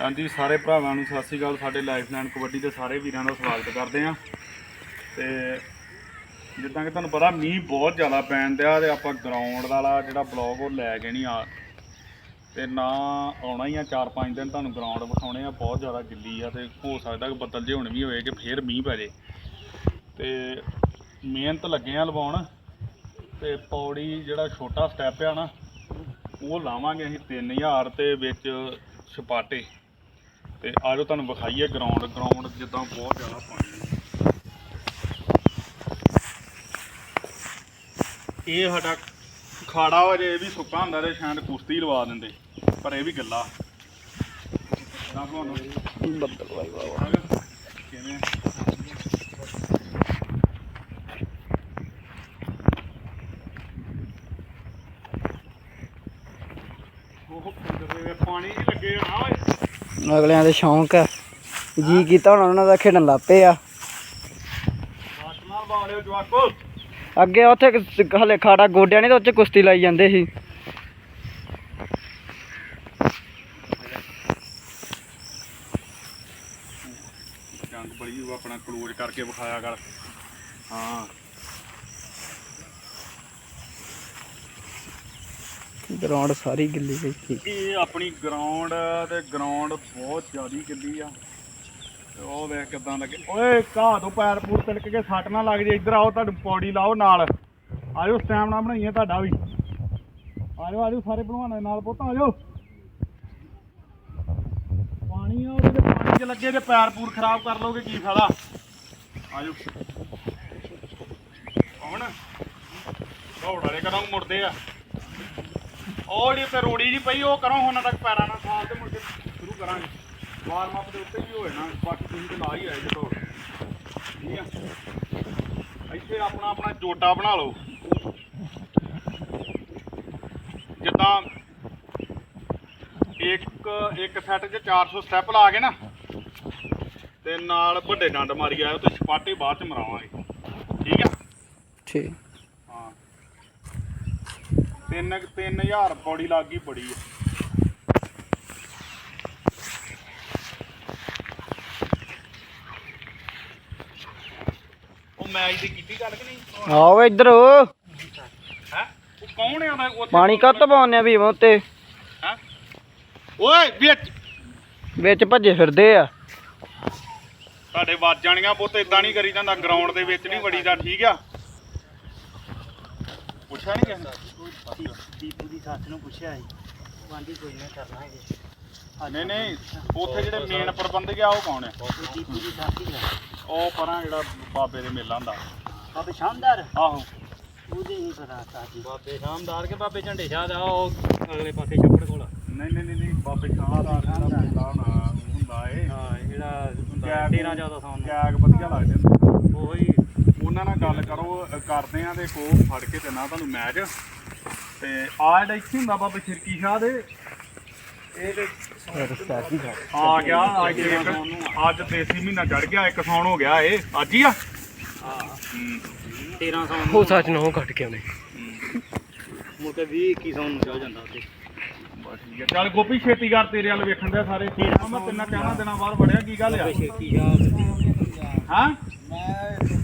ਹਾਂਜੀ, ਸਾਰੇ ਭਰਾਵਾਂ ਨੂੰ ਸਤਿ ਸ੍ਰੀ ਅਕਾਲ। ਸਾਡੇ ਲਾਈਫਲਾਈਨ ਕਬੱਡੀ ਦੇ ਸਾਰੇ ਵੀਰਾਂ ਦਾ ਸਵਾਗਤ ਕਰਦੇ ਆ ਤੇ ਜਿੱਦਾਂ ਕਿ ਤੁਹਾਨੂੰ ਪਤਾ, ਮੀਂਹ ਬਹੁਤ ਜ਼ਿਆਦਾ ਪੈਣ ਦਿਆ ਤੇ ਆਪਾਂ ਗਰਾਊਂਡ ਵਾਲਾ ਜਿਹੜਾ ਬਲੌਗ ਉਹ ਲੈ ਕੇ ਨਹੀਂ ਆ ਤੇ ਨਾ ਆਉਣਾ ਹੀ ਆ 4-5 ਦਿਨ। ਤੁਹਾਨੂੰ ਗਰਾਊਂਡ ਵਿਖਾਉਣੇ ਆ, ਬਹੁਤ ਜ਼ਿਆਦਾ ਗਿੱਲੀ ਆ ਤੇ ਹੋ ਸਕਦਾ ਕਿ ਬੱਦਲ ਜੇ ਹੁਣ ਵੀ ਹੋਏ ਕਿ ਫੇਰ ਮੀਂਹ ਪੈ ਜੇ। ਤੇ ਮਿਹਨਤ ਲੱਗੇ ਆ ਲਵਾਉਣ ਤੇ ਪੌੜੀ ਜਿਹੜਾ ਛੋਟਾ ਸਟੈਪ ਆ ਨਾ, ਉਹ ਲਾਵਾਂਗੇ ਅਸੀਂ 3000 ਤੇ ਵਿੱਚ ਛਪਾਟੇ। ਤੇ ਆਜੋ ਤੁਹਾਨੂੰ ਵਿਖਾਈਏ ਗਰਾਊਂਡ ਗਰਾਊਂਡ ਜਿੱਦਾਂ ਬਹੁਤ ਜ਼ਿਆਦਾ ਪਾਣੀ ਹੈ। ਇਹ ਸਾਡਾ ਖਾੜਾ ਵਾ ਜੇ ਇਹ ਵੀ ਸੁੱਕਾ ਹੁੰਦਾ ਤੇ ਸ਼ਾਇਦ ਕੁਸ਼ਤੀ ਲਵਾ ਦਿੰਦੇ ਪਰ ਇਹ ਵੀ ਗੱਲਾ ਬੱਦਲ ਵਾਈ ਵਾਹ ਕਿਵੇਂ? ਉਹ ਪਾਣੀ ਹੀ ਲੱਗੇ ਹੋਣਾ ਓਏ ਅਗਲਿਆਂ ਦੇ ਸ਼ੌਂਕ ਹੈ ਜੀ ਕੀਤਾ ਹੁਣ ਉਹਨਾਂ ਦਾ ਖੇਡਣ ਲੱਪੇ ਆ। ਅੱਗੇ ਉੱਥੇ ਹਲੇ ਖਾੜਾ ਗੋਡਿਆਂ ਨਹੀਂ ਤੇ ਉੱਥੇ ਕੁਸ਼ਤੀ ਲਾਈ ਜਾਂਦੇ ਸੀ। ਜੰਗ ਬੜੀ ਉਹ ਆਪਣਾ ਕਲੋਜ਼ ਕਰਕੇ ਵਿਖਾਇਆ ਕਰ ਹਾਂ ਗਰਾਊਂਡ ਸਾਰੀ ਗਿੱਲੀ ਹੋਈ ਸੀ। ਇਹ ਆਪਣੀ ਗਰਾਊਂਡ ਤੇ ਗਰਾਊਂਡ ਬਹੁਤ ਜ਼ਿਆਦੀ ਗਿੱਲੀ ਆ। ਤੇ ਉਹ ਵੇਖ ਕਿਦਾਂ ਲੱਗੇ। ਓਏ, ਘਾਹ ਤੋਂ ਪੈਰ ਪੂਰ ਤਿਲਕ ਕੇ ਸੱਟ ਨਾ ਲੱਗ ਜੇ। ਇੱਧਰ ਆਓ ਤੁਹਾਨੂੰ ਪੌੜੀ ਲਾਓ ਨਾਲ। ਆਜੋ ਸਟੈਮਨਾ ਬਣਾਈਏ ਤੁਹਾਡਾ ਵੀ। ਆਜੋ ਆਜੋ, ਸਾਰੇ ਭਲਵਾਨਾਂ ਦੇ ਨਾਲ ਪੁੱਤ, ਆਜੋ। ਪਾਣੀ ਆ ਉਹਦੇ ਤੇ, ਪਾਣੀ 'ਚ ਲੱਗੇ ਤੇ ਪੈਰ ਪੂਰ ਖਰਾਬ ਕਰ ਲੋਗੇ ਕੀ ਫਾਇਦਾ? ਆਜੋ। ਕੌਣ ਦੌੜ ਵਾਲੇ ਕਦੋਂ ਮੁੜਦੇ ਆ? ਉਹ ਜਿਹੜੀ ਤੇ ਰੋੜੀ ਜੀ ਪਈ, ਉਹ ਕਰੋ ਹੁਣ ਤੱਕ ਪੈਰਾਂ ਨਾਲ ਸਾਲ ਤੇ ਮੁੜ ਕੇ ਸ਼ੁਰੂ ਕਰਾਂਗੇ। ਵਾਰਮ ਅਪ ਦੇ ਉੱਤੇ ਵੀ ਹੋਏ ਨਾ, ਬਾਕੀ ਤੁਸੀਂ ਤੇ ਲਾ ਹੀ ਆਏ ਜਦੋਂ ਠੀਕ ਆ? ਇੱਥੇ ਆਪਣਾ ਆਪਣਾ ਜੋਟਾ ਬਣਾ ਲਓ। ਜਿੱਦਾਂ ਇੱਕ ਇੱਕ ਸੈੱਟ 'ਚ 400 ਸਟੈਪ ਲਾ ਕੇ ਨਾ, ਤੇ ਨਾਲ ਵੱਡੇ ਡੰਡ ਮਾਰੀ ਆਇਓ, ਤੇ ਛਪਾਟੇ ਬਾਅਦ 'ਚ ਮਰਾਵਾਂਗੇ। ਠੀਕ ਆ? ਠੀਕ। ਹਾਂ ਤਿੰਨ 3000 ਪੌੜੀ ਲੱਗ ਗਈ ਬੜੀ। ਆ ਉਹ ਮੈਚ ਦੀ ਕੀਤੀ ਗੱਲ ਕਿ ਨਹੀਂ? ਆਓ ਇੱਧਰ ਹੈ? ਉਹ ਕੌਣ ਆ ਉਹਦਾ? ਉੱਥੇ ਪਾਣੀ ਕੱਤ ਪਾਉਂਦੇ ਵੀ ਉੱਤੇ। ਹੈਂ? ਓਏ ਵਿੱਚ। ਵਿੱਚ ਭੱਜੇ ਫਿਰਦੇ ਆ। ਤੁਹਾਡੇ ਵੱਜ ਜਾਣੀਆਂ ਪੁੱਤ ਇਦਾਂ ਨਹੀਂ ਕਰੀ ਜਾਂਦਾ ਗਰਾਊਂਡ ਦੇ ਵਿੱਚ ਨਹੀਂ ਵੜੀਦਾ ਠੀਕ ਆ? ਪੁੱਛਿਆ ਨਹੀਂ ਕਿਸੇ ਨੇ? ਦੀਪੂ ਦੀ ਸੱਸ ਨੂੰ ਪੁੱਛਿਆ ਸੀ ਵਾਂਦੀ ਕੋਈ ਨਾ ਕਰਨਾ ਹੈ ਨਹੀਂ ਨਹੀਂ ਉੱਥੇ ਜਿਹੜੇ ਮੇਨ ਪ੍ਰਬੰਧਕ ਆ ਉਹ ਕੌਣ ਹੈ ਦੀਪੂ ਦੀ ਸੱਸ ਹੀ ਉਹ ਪਰਾਂ ਜਿਹੜਾ ਬਾਬੇ ਦੇ ਮੇਲਾ ਹੁੰਦਾ। ਬਾਬੇ ਸ਼ਾਨਦਾਰ ਆਹੋ। ਉਹਦੇ ਹੀ ਪਤਾ ਸਾਜੀ ਬਾਬੇ ਸ਼ਾਮਦਾਰ ਕੇ ਬਾਬੇ ਝੰਡੇ ਸ਼ਾਹ ਦਾ ਉਹ ਅਗਲੇ ਪਾਸੇ ਛੱਪੜ ਕੋਲ ਨਹੀਂ ਨਹੀਂ ਨਹੀਂ ਨਹੀਂ ਬਾਬੇ ਸ਼ਾਹਦਾਰ ਦਾ ਮੇਲਾ ਹੁੰਦਾ ਏ ਹਾਂ ਜਿਹੜਾ ਕੈਗ- 13 14 ਸਾਲ ਦਾ ਕੈਗ ਵਧੀਆ ਲੱਗਦੇ ਹੁੰਦੇ ਉਹੀ ਉਹਨਾਂ ਨਾਲ ਗੱਲ ਕਰੋ ਕਰਦੇ ਆ ਤੇ ਕੋ ਫੜ ਕੇ ਨਾ ਤੁਹਾਨੂੰ ਮੈਚ। ਤੇ ਆ ਜਿਹੜਾ ਇੱਥੇ ਹੁੰਦਾ ਬਾਬੇ ਫਿਰਕੀ ਸ਼ਾਹ ਦੇ ਇਹ ਤੇ ਆ ਗਿਆ ਅੱਜ ਇੱਕ ਅੱਜ ਦੇਸੀ ਮਹੀਨਾ ਚੜ ਗਿਆ ਇੱਕ ਸੌਣ ਹੋ ਗਿਆ ਇਹ। ਅੱਜ ਹੀ ਆ? ਹਾਂ ਹੂੰ, 13 ਸਾਲ ਉਹ ਸੱਚ ਨੂੰ ਕੱਟ ਕੇ ਆਉਂਦੇ। ਕੇ 20 21 ਸਾਲ ਨੂੰ ਚਲ ਜਾਂਦਾ ਬਸ ਠੀਕ ਹੈ ਚੱਲ ਗੋਪੀ ਛੇਤੀ ਕਰ ਤੇਰੇ ਵੱਲ ਵੇਖਣ ਦੇ ਸਾਰੇ। ਠੀਕ ਆ ਮੈਂ ਤਿੰਨਾਂ ਚਾਰਾਂ ਦਿਨਾਂ ਬਾਅਦ ਵੜਿਆ ਕੀ ਗੱਲ ਆ? ਛੇਤੀ ਹਾਂ? ਮੈਂ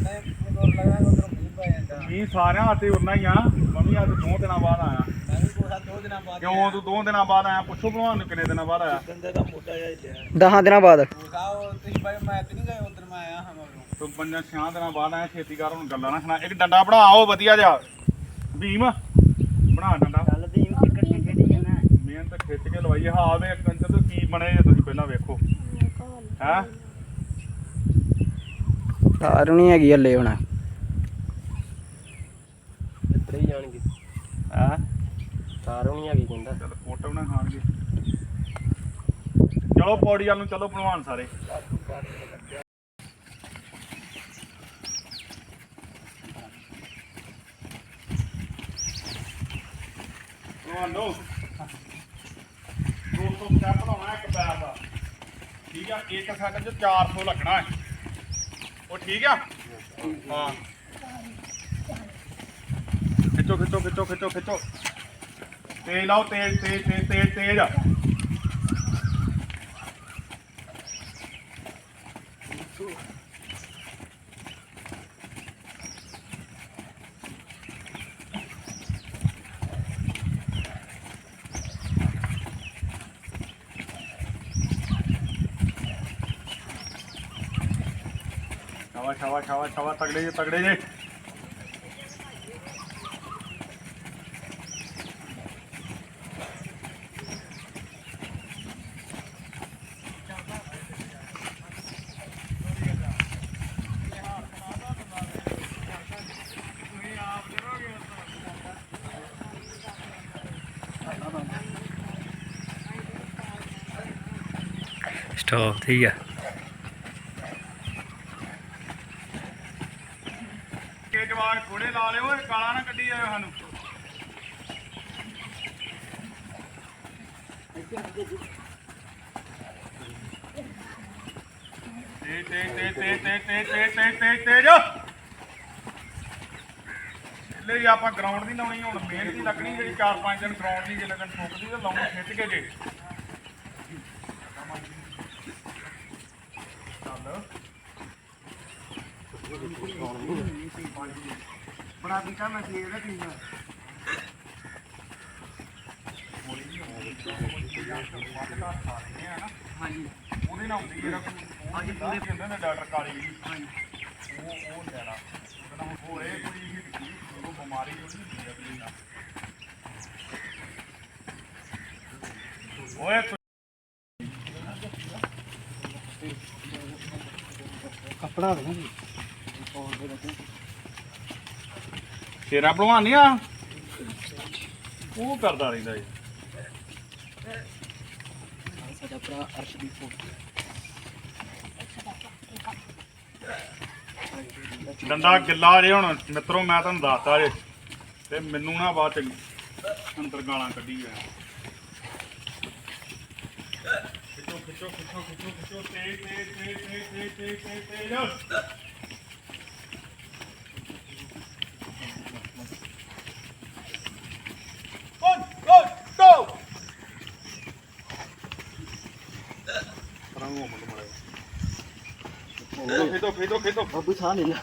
ਮੀਂਹ ਸਾਰਿਆਂ ਅਤੇ ਉਨਾ ਹੀ ਆ। ਮੈਂ ਵੀ ਅੱਜ ਦੋ ਦਿਨਾਂ ਬਾਅਦ ਆਇਆ। ਮੈਂ ਵੀ ਕੋਸਾ ਦੋ ਦਿਨਾਂ ਬਾਅਦ ਕਿਉਂ? ਤੂੰ ਦੋ ਦਿਨਾਂ ਬਾਅਦ ਆਇਆ। ਪੁੱਛੋ ਭਲਵਾਨ ਨੂੰ ਕਿੰਨੇ ਦਿਨਾਂ ਬਾਅਦ ਆਇਆ। ਬੰਦੇ ਦਾ ਮੋਟਾ ਜਿਹਾ 10 ਦਿਨਾਂ ਬਾਅਦ। ਤੁਸੀਂ ਭਾਈ ਮੈਂ ਤੇ ਨਹੀਂ ਗਏ ਉਧਰ ਮੈਂ ਆਇਆ ਹਾਂ ਮਗਰੋਂ। ਤੂੰ ਪੰਜਾਂ ਛਾਂ ਦਿਨਾਂ ਬਾਅਦ ਆਇਆ ਛੇਤੀ ਕਰ ਹੁਣ ਗੱਲਾਂ ਨਾ ਸੁਣਾ। ਇੱਕ ਡੰਡਾ ਬਣਾ ਉਹ ਵਧੀਆ ਜਿਹਾ। ਭੀਮ ਬਣਾ ਡੰਡਾ। ਚੱਲ ਦੀ ਕ੍ਰਿਕਟ ਕੇ ਖੇਡੀ ਜਾਣਾ। ਮਿਹਨਤ ਖਿੱਚ ਕੇ ਲਵਾਈਏ ਹਾਂ ਵੇ ਕੰਚ ਤੋਂ ਕੀ ਬਣੇ ਜੇ ਤੁਸੀਂ ਪਹਿਲਾਂ ਵੇਖੋ। ਹੈ? ਸਾਰ ਨਹੀਂ ਹੈਗੀ ਹੱਲੇ ਹੁਣ। ਇੱਧਰ ਹੀ ਜਾਣਗੇ। ਹੈ? ਸਾਰੋਂ ਨਹੀਂ ਹੈਗੀ ਕਹਿੰਦਾ। ਚਲ ਫੋਟੋ ਨਾ ਖਾਣਗੇ। ਚਲੋ ਪੌੜੀ ਵੱਲ ਨੂੰ ਚਲੋ ਭਲਵਾਨ ਸਾਰੇ। ਭਲਵਾਨੋ 200 ਸਟੈਪ ਲਾਉਣਾ ਇੱਕ ਪੈਰ ਦਾ। ਠੀਕ ਆ ਇੱਕ ਸੈਕਿੰਡ ਚ 400 ਲੱਗਣਾ ਹੈ। ਉਹ ਠੀਕ ਆ? ਹਾਂ। खींचो खींचो खींचो खींचो खींचो तेज लाओ तेज तेज तेज तेज तेज छवा छवा छवा छवा तगड़े जे तगड़े जे ਸਟਾਪ ਠੀਕ ਆ ਕੇ ਜਵਾਨ ਥੋੜੇ ਲਾ ਲਿਓ, ਇਹ ਕਾਲਾ ਨਾ ਕੱਢੀ ਜਾਇਓ ਸਾਨੂੰ। ਤੇ ਤੇ ਤੇ ਤੇ ਤੇ ਤੇ ਤੇ ਤੇ ਤੇ ਤੇ ਜੋ। ਲਈ ਆਪਾਂ ਗਰਾਊਂਡ ਦੀ ਲਾਉਣੀ, ਹੁਣ ਮਿਹਨਤ ਦੀ ਲੱਗਣੀ, ਜਿਹੜੀ 4-5 ਦਿਨ ਗਰਾਊਂਡ ਦੀ ਜੇ ਲੱਗਣ ਠੋਕਦੀ, ਤੇ ਲਾਉਣੀ ਖਿੱਚ ਕੇ ਜੇ ਚੱਲ ਬੜਾ ਪੀਤਾ ਮੈਂ ਸਵੇਰ ਦਾ ਪੀਂਦਾ। ਹਾਂਜੀ। ਉਹਦੇ ਨਾਲ ਹੁੰਦੀ ਜਿਹੜਾ ਕੋਈ ਅੱਜ ਪੂਰੇ ਕਹਿੰਦੇ ਨੇ ਡਾਕਟਰ ਕਾਲੀ ਜੀ। ਉਹ ਉਹ ਲੈਣਾ ਉਹਦਾ ਹੁਣ ਹੋਏ ਕੋਈ ਵੀ ਉਹ ਬਿਮਾਰੀ ਉਹਦੀ ਹੁੰਦੀ ਹੈ ਕੋਈ ਨਾ ਓਏ ਕੋਈ- ਕੱਪੜਾ ਦੇ ਤੇਰਾ ਭਲਵਾਨ ਨਹੀਂ ਆ ਉਹ ਕਰਦਾ ਰਹਿੰਦਾ ਜੀ ਸਾਡਾ ਭਰਾ ਅਰਸ਼ਦੀਪ ਫੋਟੋ ਡੰਡਾ ਗਿੱਲਾ ਜੇ ਹੁਣ ਮਿੱਤਰੋ ਮੈਂ ਤੁਹਾਨੂੰ ਦੱਸਤਾ ਜੇ ਤੇ ਮੈਨੂੰ ਨਾ ਬਾਅਦ ਚ ਅੰਦਰ ਗਾਲਾਂ ਕੱਢੀ ਜਾ ਖਿੱਚੋ ਖਿੱਚੋ ਖਿੱਚੋ ਖਿੱਚੋ ਖਿੱਚੋ ਤੇ ਤੇ ਤੇ ਤੇ ਤੇ ਤੇ ਤੇ 别动别动我不差你的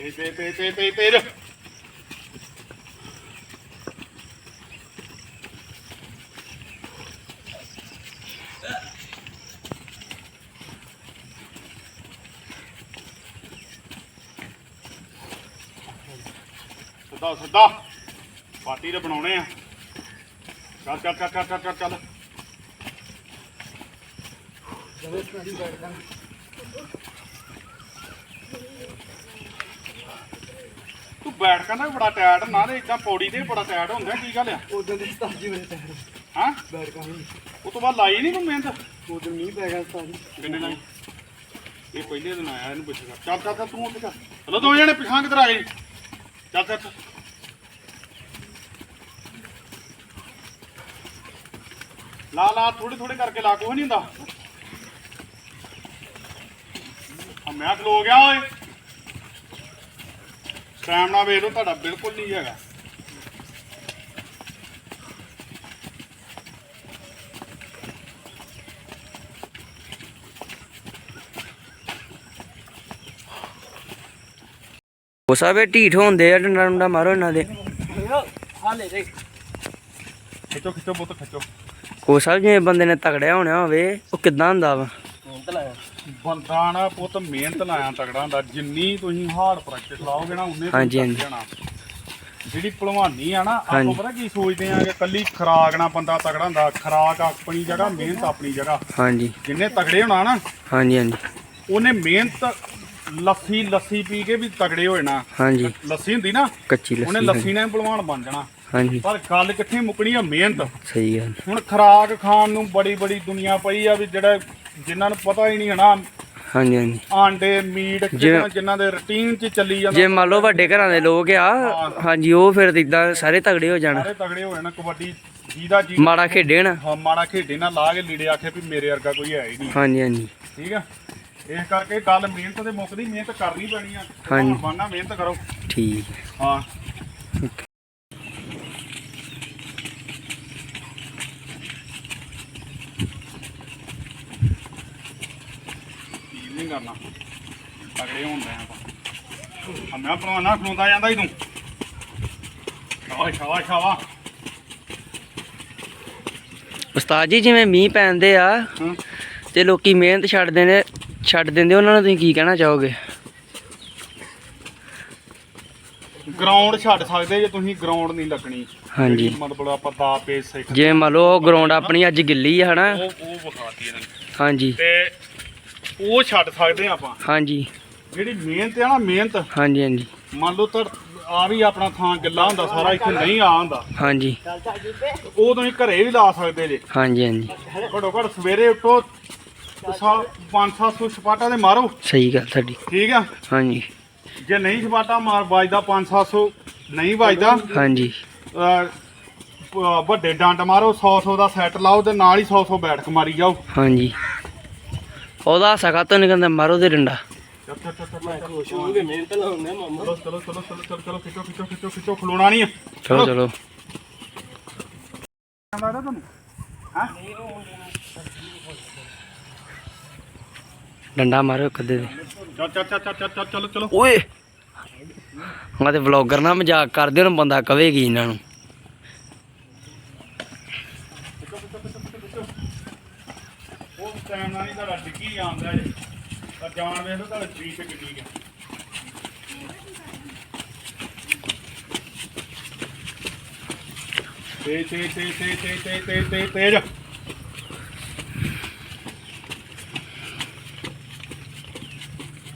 Pir, pir, pir, ਸਿੱਧਾ ਸਿੱਧਾ ਪਾਟੀ ਦੇ ਬਣਾਉਣੇ ਆ ਚੱਲ ਚੱਲ ਚੱਲ ਚੱਲ ਚੱਲ ਚੱਲ ਜਦੋਂ ਸਟੱਡੀ ਬੈਠ ਬੈਠ ਕੇ ਨਾ ਬੜਾ ਟਾਇਰਡ ਨਾ ਤੇ ਇਦਾਂ ਪੌੜੀ ਤੇ ਬੜਾ ਟਾਇਰਡ ਹੁੰਦਾ ਕੀ ਗੱਲ ਆ? ਉਦੋਂ ਦੀ ਸਤਾਜੀ ਮੇਰੇ ਟਾਇਰ ਹਾਂ? ਬੈਠ ਕਾ ਨਹੀਂ ਉਹ ਤੋਂ ਬਾਅਦ ਲਾਈ ਨਹੀਂ ਤੂੰ ਮਿਹਨਤ? ਉਦੋਂ ਮੀਂਹ ਪੈ ਗਿਆ ਸਤਾਜੀ ਕਿੰਨੇ ਲਾਈ ਇਹ ਪਹਿਲੇ ਦਿਨ ਆਇਆ ਇਹਨੂੰ ਪੁੱਛੇਗਾ। ਚੱਲ ਚੱਲ ਚੱਲ ਤੂੰ ਜਾ ਚਲੋ। ਦੋ ਜਣੇ ਪਿਛਾਂ ਕਿਧਰ ਆ ਗਏ? ਚੱਲ ਚੱਲ ਚੱਲ। ਲਾ ਲਾ ਥੋੜੇ ਥੋੜੇ ਕਰਕੇ ਲਾ ਕੋਈ ਨਹੀਂ ਹੁੰਦਾ। ਆ ਮੈਂ ਖਲੋ ਗਿਆ ਓਏ। ਟਾਈਮ ਨਾਲ ਵੇਖ ਲਓ ਤੁਹਾਡਾ ਬਿਲਕੁਲ ਨਹੀਂ ਹੈਗਾ। ਉਹ ਸਾਬੇ ਢੀਠ ਹੁੰਦੇ ਆ ਡੰਡਾ ਡੰਡਾ ਮਾਰੋ ਇਹਨਾਂ ਦੇ। ਆ ਲੈ ਦੇ ਖਿੱਚੋ ਖਿੱਚੋ ਬਹੁਤ ਖਿੱਚੋ। ਕੋ ਸਾਹਿਬ ਜਿਵੇਂ ਬੰਦੇ ਨੇ ਤਗੜਿਆ ਹੋਣਾ ਹੋਵੇ ਉਹ ਕਿੱਦਾਂ ਹੁੰਦਾ ਵਾ? ਬੰਦਾ ਨਾ ਪੁੱਤ ਮਿਹਨਤ ਲਾਇਆ ਤਗੜਾ ਹੁੰਦਾ। ਜਿੰਨੀ ਤੁਸੀਂ ਹਾਰਡ ਪ੍ਰੈਕਟਿਸ ਲਾਓਗੇ ਨਾ ਉਨੇ ਹਾਂਜੀ, ਤੁਸੀਂ ਹਾਂਜੀ। ਜਿਹੜੀ ਭਲਵਾਨੀ ਆ ਨਾ ਆਪਾਂ ਹਾਂਜੀ। ਪਤਾ ਕੀ ਸੋਚਦੇ ਆ ਕਿ ਕੱਲੀ ਖਰਾਕ ਨਾਲ ਬੰਦਾ ਤਗੜਾ ਹੁੰਦਾ। ਖਰਾਕ ਆਪਣੀ ਜਗ੍ਹਾ ਮਿਹਨਤ ਆਪਣੀ ਜਗ੍ਹਾ। ਹਾਂਜੀ। ਜਿੰਨੇ ਤਗੜੇ ਹੋਣਾ ਨਾ ਹਾਂਜੀ ਹਾਂਜੀ। ਉਹਨੇ ਮਿਹਨਤ ਲੱਸੀ ਲੱਸੀ ਪੀ ਕੇ ਵੀ ਤਗੜੇ ਹੋ ਜਾਣਾ। ਹਾਂਜੀ। ਲੱਸੀ ਹੁੰਦੀ ਨਾ ਕੱਚੀ ਉਹਨੇ ਲੱਸੀ ਲੱਸੀ ਨਾਲ ਹੀ ਭਲਵਾਨ ਬਣ ਜਾਣਾ। ਹਾਂਜੀ। ਪਰ ਗੱਲ ਕਿੱਥੇ ਮੁੱਕਣੀ ਆ? ਮਿਹਨਤ। ਸਹੀ ਗੱਲ। ਹੁਣ ਖਰਾਕ ਖਾਣ ਨੂੰ ਬੜੀ ਬੜੀ ਦੁਨੀਆ ਪਈ ਆ ਵੀ ਜਿਹੜਾ ਜਿਨ੍ਹਾਂ ਨੂੰ ਪਤਾ ਹੀ ਨਹੀਂ ਹਨਾ ਹਾਂਜੀ ਹਾਂਜੀ। ਆਂਡੇ ਮੀਟ ਜਿਨ੍ਹਾਂ ਦੇ ਰੁਟੀਨ 'ਚ ਚੱਲੀ ਜਾਂਦਾ। ਜੇ ਮੰਨ ਲਓ ਵੱਡੇ ਘਰਾਂ ਦੇ ਲੋਕ ਆ ਹਾਂਜੀ ਉਹ ਫਿਰ ਇਦਾਂ ਸਾਰੇ ਤਗੜੇ ਹੋ ਜਾਣ। ਸਾਰੇ ਤਗੜੇ ਹੋ ਜਾਣ ਕਬੱਡੀ ਜਿਹਦਾ ਜੀ। ਮਾੜਾ ਖੇਡੇ ਨਾ ਹਾਂ, ਮਾੜਾ ਖੇਡੇ ਨਾ ਲਾ ਕੇ ਲੀੜੇ ਆਖੇ ਵੀ ਮੇਰੇ ਵਰਗਾ ਕੋਈ ਹੈ ਹੀ ਨਹੀਂ। ਹਾਂਜੀ ਹਾਂਜੀ। ਠੀਕ ਆ? ਇਸ ਕਰਕੇ ਗੱਲ ਮਿਹਨਤ ਤੇ ਮੁੱਕਦੀ ਮਿਹਨਤ ਕਰਨੀ ਪੈਣੀ ਆ। ਹਾਂਜੀ। ਬਾਨਾ ਮਿਹਨਤ ਕਰੋ। ਠੀਕ। ਹਾਂ ਕੀ ਨਹੀਂ ਕਰਨਾ। ਤਗੜੇ ਹੁੰਦੇ ਆ ਆਪਾਂ। ਮੈਂ ਪਰਵਾਨਾ ਖਲੋਂਦਾ ਜਾਂਦਾ ਹੀ ਤੂੰ। ਸ਼ਾਬਾਸ਼ ਸ਼ਾਬਾਸ਼ ਸ਼ਾਬਾਸ਼। ਉਸਤਾਦ ਜੀ ਜਿਵੇਂ ਮੀਂਹ ਪੈਂਦੇ ਆ ਹਾਂ। ਤੇ ਲੋਕੀ ਮਿਹਨਤ ਛੱਡ ਦਿੰਦੇ ਛੱਡ ਦਿੰਦੇ ਉਹਨਾਂ ਨੂੰ ਤੁਸੀਂ ਕੀ ਕਹਿਣਾ ਚਾਹੋਗੇ? ਗਰਾਊਂਡ ਛੱਡ ਸਕਦੇ ਜੇ ਤੁਸੀਂ ਗਰਾਊਂਡ ਨਹੀਂ ਲੱਗਣੀ। ਹਾਂਜੀ। ਜਿਹੜੀ ਮਤਲਬ ਆਪਾਂ ਦਾ ਪੇਜ ਸਿੱਖ ਜਿਵੇਂ ਮੰਨ ਲਓ ਗਰਾਊਂਡ ਆਪਣੀ ਅੱਜ ਗਿੱਲੀ ਆ ਹਨਾ? ਉਹ ਉਹ ਵਿਖਾਤੀ ਇਹਨਾਂ ਨੇ। ਹਾਂਜੀ। ਤੇ ਉਹ ਛੱਡ ਸਕਦੇ ਆ ਆਪਾਂ। ਹਾਂਜੀ। ਜਿਹੜੀ ਮਿਹਨਤ ਆ ਨਾ ਮਿਹਨਤ। ਹਾਂਜੀ ਹਾਂਜੀ। ਮੰਨ ਲਓ ਤਾਂ ਆ ਵੀ ਆਪਣਾ ਥਾਂ ਗਿੱਲਾ ਹੁੰਦਾ ਸਾਰਾ ਇੱਥੇ ਨਹੀਂ ਆ ਹੁੰਦਾ। ਹਾਂਜੀ। ਉਹ ਤੁਸੀਂ ਘਰੇ ਵੀ ਲਾ ਸਕਦੇ ਜੇ। ਹਾਂਜੀ ਹਾਂਜੀ। ਘੱਟੋ ਘੱਟ ਸਵੇਰੇ ਉੱਠੋ 5-700 ਸਪਾਟਾ ਦੇ ਮਾਰੋ। ਸਹੀ ਗੱਲ ਤੁਹਾਡੀ। ਠੀਕ ਆ? ਹਾਂਜੀ। ਜੇ ਨਹੀਂ ਸਪਾਟਾ ਮਾਰ ਵੱਜਦਾ 5-700 ਨਹੀਂ ਵੱਜਦਾ ਹਾਂਜੀ। ਵੱਡੇ ਡੰਡ ਮਾਰੋ 100-100 ਦਾ ਸੈੱਟ ਲਾਓ ਤੇ ਨਾਲ ਹੀ 100-100 ਬੈਠਕ ਮਾਰੀ ਜਾਓ। ਹਾਂਜੀ। ਉਹਦਾ ਸਕਾ ਤੋਂ ਨਿਕਲਦਾ ਮਾਰੋ ਦੇ ਡੰਡਾ। ਚਲੋ ਚਲੋ। ਚਲੋ ਚਲੋ ਚਲੋ ਚਲੋ ਖਿੱਚੋ ਖਿੱਚੋ ਖਿੱਚੋ ਖਿੱਚੋ ਖਲੋਣਾ ਨਹੀਂ ਆ ਚਲੋ ਚਲੋ ਲੱਗਦਾ ਤੁਹਾਨੂੰ ਹਾਂ ਡੰਡਾ ਮਾਰੋ ਕਦੇ ਦੇ ਚੱਲ ਚੱਲ ਚੱਲ ਚੱਲ ਚੱਲ ਚਲੋ। ਚਲੋ ਓਏ। ਮੈਂ ਤੇ ਵਲੌਗਰ ਨਾਲ ਮਜ਼ਾਕ ਕਰਦੇ ਹੁਣ ਬੰਦਾ ਕਵੇਗੀ ਇਹਨਾਂ ਨੂੰ ਉਹ ਟਾਈਮ ਨਾਲ ਨਹੀਂ ਤੁਹਾਡਾ ਡਿੱਗੀ ਜਾਂਦਾ ਜੇ। ਪਰ ਜਾਣ ਵੇਖ ਲਓ ਤੁਹਾਡਾ ਸਰੀਰ ਕਿੰਨੀ ਹੈ ਤੇ ਤੇ ਤੇ ਤੇ ਤੇ ਤੇ ਤੇ ਤੇ, ਤੇਜ।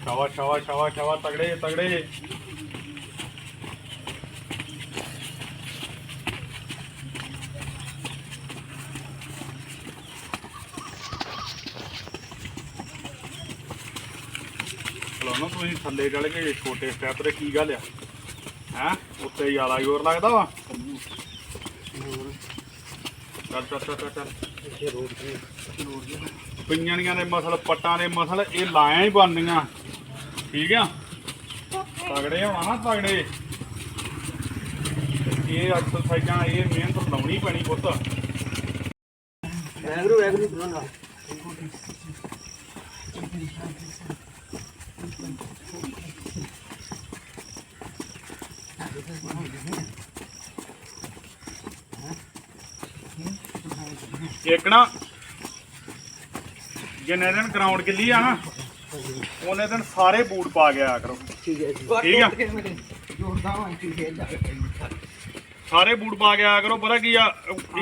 ਸ਼ਾਵਾ ਸ਼ਾਵਾ ਸ਼ਾਵਾ ਸ਼ਾਵਾ ਤਗੜੇ ਤਗੜੇ। ਚਲੋ ਤੁਸੀਂ ਥੱਲੇ ਚੜ ਕੇ ਛੋਟੇ ਸਟੈਪ ਤੇ ਕੀ ਗੱਲ ਆ? ਹੈ? ਉੱਤੇ ਜ਼ਿਆਦਾ ਜ਼ੋਰ ਲੱਗਦਾ ਵਾ? ਚੱਲ ਚੱਲ ਚੱਲ ਚੱਲ, ਪਿੰਜਣੀਆਂ ਦੇ ਮਸਲ ਪੱਟਾਂ ਦੇ ਮਸਲ ਇਹ ਲਾਇਆ ਹੀ ਬਣਨੀਆਂ। ਠੀਕ ਆ? ਤਗੜੇ ਹੋਣਾ ਨਾ ਤਗੜੇ। ਇਹ ਐਕਸਰਸਾਈਜ਼ਾਂ ਇਹ ਮਿਹਨਤ ਲਾਉਣੀ ਪੈਣੀ ਪੁੱਤ। ਵੈਗਰੂ ਵੈਗਰੂ ਬੁਲਾਣਾ ਇੱਕ ਨਾ ਜਿੰਨੇ ਦਿਨ ਗਰਾਊਂਡ ਗਿੱਲੀ ਆ ਨਾ, ਉਹਨੇ ਦਿਨ ਸਾਰੇ ਬੂਟ ਪਾ ਕੇ ਆਇਆ ਕਰੋ। ਠੀਕ ਹੈ ਜੀ ਠੀਕ ਆ? ਜੋੜਦਾ ਹਾਂ ਠੀਕ ਸਾਰੇ ਬੂਟ ਪਾ ਕੇ ਆਇਆ ਕਰੋ, ਪਤਾ ਕੀ ਆ,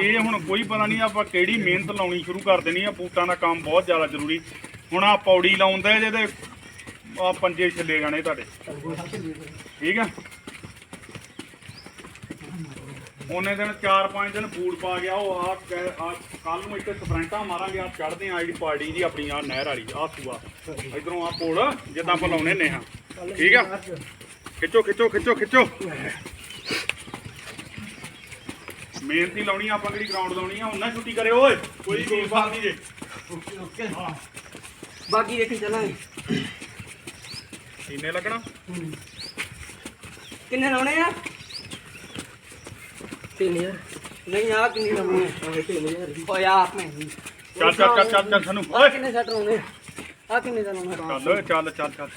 ਇਹ ਹੁਣ ਕੋਈ ਪਤਾ ਨਹੀਂ ਆਪਾਂ ਕਿਹੜੀ ਮਿਹਨਤ ਲਾਉਣੀ ਸ਼ੁਰੂ ਕਰ ਦੇਣੀ ਆ, ਬੂਟਾਂ ਦਾ ਕੰਮ ਬਹੁਤ ਜ਼ਿਆਦਾ ਜ਼ਰੂਰੀ। ਹੁਣ ਆ ਪੌੜੀ ਲਾਉਂਦਾ ਜਿਹਦੇ ਆ ਪੰਜੇ ਛੱਲੇ ਜਾਣੇ ਤੁਹਾਡੇ। ਠੀਕ ਆ? ਉਹਨੇ ਦਿਨ 4-5 ਦਿਨ ਬੂਟ ਪਾ ਗਿਆ, ਉਹ ਆ ਕੱਲ ਨੂੰ ਇੱਥੇ ਸਪਰੈਂਟਾਂ ਮਾਰਾਂਗੇ ਆ ਚੜਦੇ ਆ ਜਿਹੜੀ ਪਾਰਟੀ ਦੀ ਆਪਣੀ ਆ ਨਹਿਰ ਵਾਲੀ ਆ ਸੂਆ। ਇਧਰੋਂ ਆ ਪੋਲ, ਜਿੱਦਾਂ ਆਪਾਂ ਲਾਉਣੇ ਨੇ ਹਾਂ। ਠੀਕ ਆ? ਖਿੱਚੋ ਖਿੱਚੋ ਖਿੱਚੋ ਖਿੱਚੋ। ਮਿਹਨਤੀ ਲਾਉਣੀ ਆਪਾਂ ਕਿਹੜੀ ਗਰਾਊਂਡ ਲਾਉਣੀ ਆ, ਉਹਨਾਂ ਛੁੱਟੀ ਕਰਿਓ ਓਏ, ਕੋਈ ਗੋਲ ਬਾਤ ਨਹੀਂ ਜੇ। ਬਾਕੀ ਵੇਖੀ ਚੱਲਾਂਗੇ। ਕਿੰਨੇ ਲੱਗਣਾ? ਕਿੰਨੇ ਲਾਉਣੇ ਆ? 3000 ਨਹੀਂ ਆ ਕਿੰਨੇ ਲਾਉਣੇ ਆ? 3000 ਓਏ ਆਪ ਮੈਂ ਚੱਲ ਚੱਲ ਚੱਲ ਚੱਲ ਚੱਲ ਸਾਨੂੰ। ਆ ਓਏ। ਕਿੰਨੇ ਸੈਟ ਲਾਉਣੇ ਆ? ਕਿੰਨੇ ਦਾ ਲਾਉਣਾ? ਚੱਲ ਚੱਲ ਚੱਲ ਚੱਲ।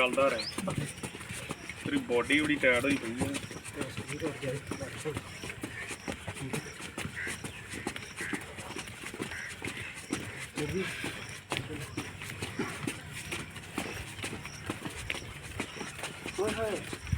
ਚੱਲਦਾ ਰਹੇ। ਤੇਰੀ ਬੋਡੀ ਬੜੀ ਟਾਇਰਡ ਹੋਈ ਪਈ ਹੈ ਓਏ ਹੋਏ।